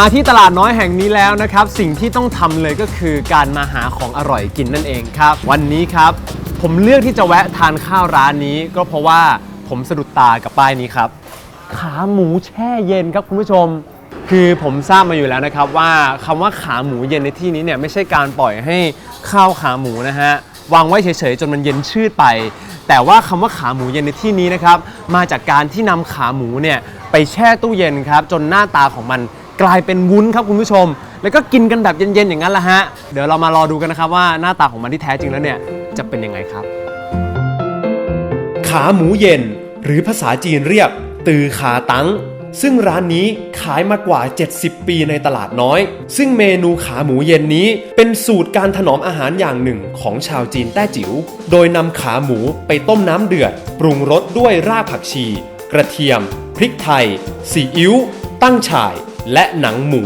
มาที่ตลาดน้อยแห่งนี้แล้วนะครับ สิ่งที่ต้องทำเลยก็คือการมาหาของอร่อยกินนั่นเองครับ วันนี้ครับ ผมเลือกที่จะแวะทานข้าวร้านนี้ ก็เพราะว่าผมสะดุดตากับป้ายนี้ครับ ขาหมูแช่เย็นครับคุณผู้ชม คือผมทราบมาอยู่แล้วนะครับว่าคำว่าขาหมูเย็นในที่นี้เนี่ยไม่ใช่การปล่อยให้ข้าวขาหมูนะฮะวางไว้เฉยๆจนมันเย็นชืดไป แต่ว่าคำว่าขาหมูเย็นในที่นี้นะครับมาจากการที่นำขาหมูเนี่ยไปแช่ตู้เย็นครับจนหน้าตาของมัน กลายเป็นวุ้นครับคุณผู้ชม แล้วก็กินกันแบบเย็นๆอย่างนั้นแหละฮะ เดี๋ยวเรามารอดูกันนะครับว่าหน้าตาของมันที่แท้จริงแล้วเนี่ยจะเป็นยังไงครับ ขาหมูเย็น หรือภาษาจีนเรียก ตือขาตังซึ่งร้านนี้ขายมากว่า 70 ปีในตลาดน้อย ซึ่งเมนูขาหมูเย็นนี้เป็นสูตรการถนอมอาหารอย่างหนึ่งของชาวจีนแต้จิ๋ว โดยนำขาหมูไปต้มน้ำเดือด ปรุงรสด้วยรากผักชี กระเทียม พริกไทยซีอิ๊วตั้งฉ่าย และหนังหมู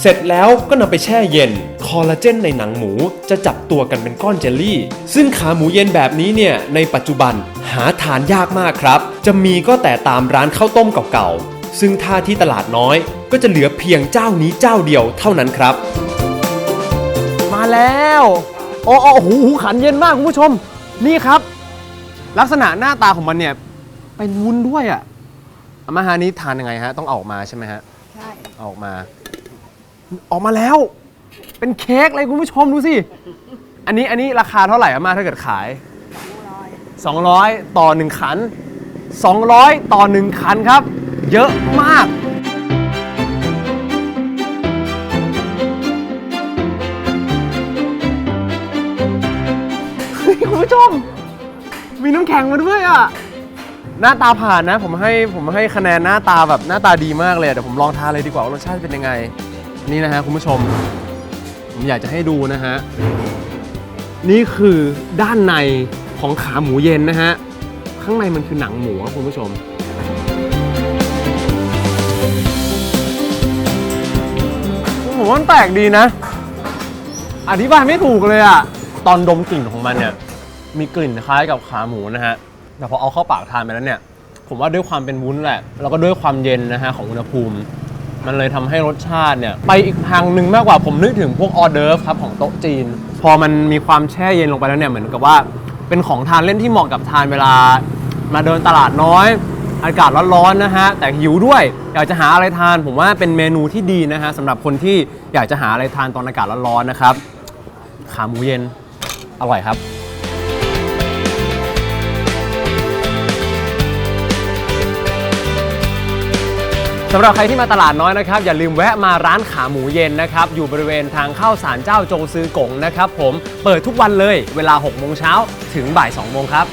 เสร็จแล้วก็นำไปแช่เย็น คอลลาเจนในหนังหมูจะจับตัวกันเป็นก้อนเจลลี่ ซึ่งขาหมูเย็นแบบนี้เนี่ยในปัจจุบันหาทานยากมากครับ จะมีก็แต่ตามร้านข้าวต้มเก่าๆ ซึ่งถ้าที่ตลาดน้อย ก็จะเหลือเพียงเจ้านี้เจ้าเดียวเท่านั้นครับ มาแล้วโอ้โอ้โอ้โหขันเย็นมากคุณผู้ชม นี่ครับ ลักษณะหน้าตาของมันเนี่ยเป็นวุ้นด้วยอะอามาฮานี้ทานยังไงฮะ ต้องเอาออกมาใช่ไหมฮะ ออกมา ออกมาแล้ว เป็นเค้กเลยคุณผู้ชมดูสิ อันนี้อันนี้ราคาเท่าไหร่อามาถ้าเกิดขายร้อย200 ต่อ 1 ขัน 200 ต่อ 1 ขันครับ เยอะมากคุณผู้ชม มีน้ำแข็งมาด้วยอะ หน้าตาผ่านนะ ผมให้ผมให้คะแนนหน้าตาแบบหน้าตาดีมากเลยเดี๋ยวผมลองทานเลยดีกว่าว่ารสชาติเป็นยังไง นี่นะฮะคุณผู้ชม ผมอยากจะให้ดูนะฮะ นี่คือด้านในของขาหมูเย็นนะฮะ ข้างในมันคือหนังหมูครับคุณผู้ชมผมว่ามันแปลกดีนะ อธิบายไม่ถูกเลยอะตอนดมกลิ่นของมันเนี่ยมีกลิ่นคล้ายกับขาหมูนะฮะ แต่พอเอาเข้าปากทานไปแล้วเนี่ย ผมว่าด้วยความเป็นวุ้นแหละ แล้วก็ด้วยความเย็นนะฮะของอุณหภูมิ มันเลยทำให้รสชาติเนี่ย ไปอีกทางหนึ่งมากกว่าผมนึกถึงพวกออเดิร์ฟครับของโต๊ะจีน พอมันมีความแช่เย็นลงไปแล้วเนี่ยเหมือนกับว่า เป็นของทานเล่นที่เหมาะกับทานเวลา มาเดินตลาดน้อย อากาศร้อนๆนะฮะ แต่หิวด้วย อยากจะหาอะไรทาน ผมว่าเป็นเมนูที่ดีนะฮะสำหรับคนที่อยากจะหาอะไรทานตอนอากาศร้อนๆนะครับ ขาหมูเย็น อร่อยครับ สำหรับใครที่มาตลาดน้อยนะครับ อย่าลืมแวะมาร้านขาหมูเย็นนะครับ อยู่บริเวณทางเข้าศาลเจ้าจงซือกงนะครับผมเปิดทุกวันเลยเวลา6โมงเช้าถึงบ่าย2โมงครับ